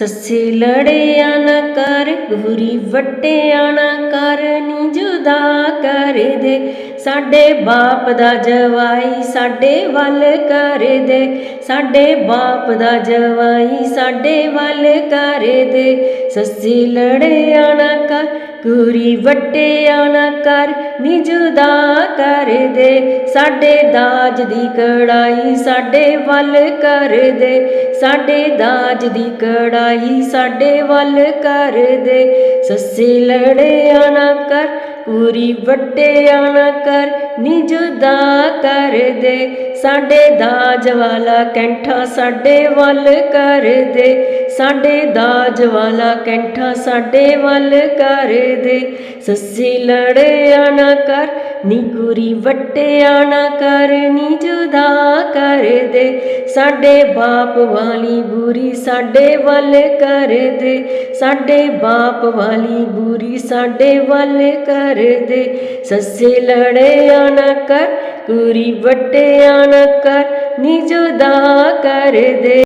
ਸੱਸੇ ਲੜਿਆ ਨਾ ਕਰ ਗੁਰੀ ਵਟਿਆ ਨਾ ਕਰ, ਨੀ ਜੁਦਾ ਕਰ ਦੇ ਸਾਡੇ ਬਾਪ ਦਾ ਜਵਾਈ ਸਾਡੇ ਵੱਲ ਕਰ ਦੇ ਸਾਡੇ ਬਾਪ ਦਾ ਜਵਾਈ ਸਾਡੇ ਵੱਲ ਕਰ ਦੇ ਸੱਸੇ ਲੜਿਆ ਨਾ ਕਰ ਗੁਰੀ ਵਟਿਆ ਨਾ ਕਰ, ਨੀ ਜੁਦਾ ਕਰ ਦੇ ਸਾਡੇ ਦਾਜ ਦੀ ਕੜਾਈ ਸਾਡੇ ਵੱਲ ਕਰ ਦੇ ਸਾਡੇ ਦਾਜ ਦੀ ਕੜਾਈ ਸਾਡੇ ਵੱਲ ਕਰ ਦੇ। ਸੱਸੇ ਲੜਿਆ ਨਾ ਕਰ, ਪੂਰੀ ਵੱਟਿਆ ਨਾ ਕਰ ਨੀ ਜੁਦਾ ਕਰ ਦੇ। ਸਾਡੇ ਦਾਜ ਵਾਲਾ ਕੈਂਠਾ ਸਾਡੇ ਵੱਲ ਕਰ ਦੇ। ਸਾਡੇ ਦਾਜ ਵਾਲਾ ਕੈਂਠਾ ਸਾਡੇ ਵੱਲ ਕਰ ਦੇ। ਸੱਸੇ ਲੜਿਆ ਨਾ ਕਰ, ਨੀ ਗੁਰੀ ਵੱਟਿਆ ਨਾ ਕਰ ਨੀ ਜੁਦਾ ਕਰ ਦੇ। ਸਾਡੇ ਬਾਪ ਵਾਲੀ ਬੁਰੀ ਸਾਡੇ ਵੱਲ ਕਰ ਦੇ ਸਾਡੇ ਬਾਪ ਵਾਲੀ ਬੁਰੀ ਸਾਡੇ ਵੱਲ ਕਰ ਦੇ ਸੱਸੇ ਲੜਿਆ ਨਾ ਕਰ ਗੁਰੀ ਵੱਟਿਆ ਨਾ ਕਰ, ਨੀ ਜੁਦਾ ਕਰ ਦੇ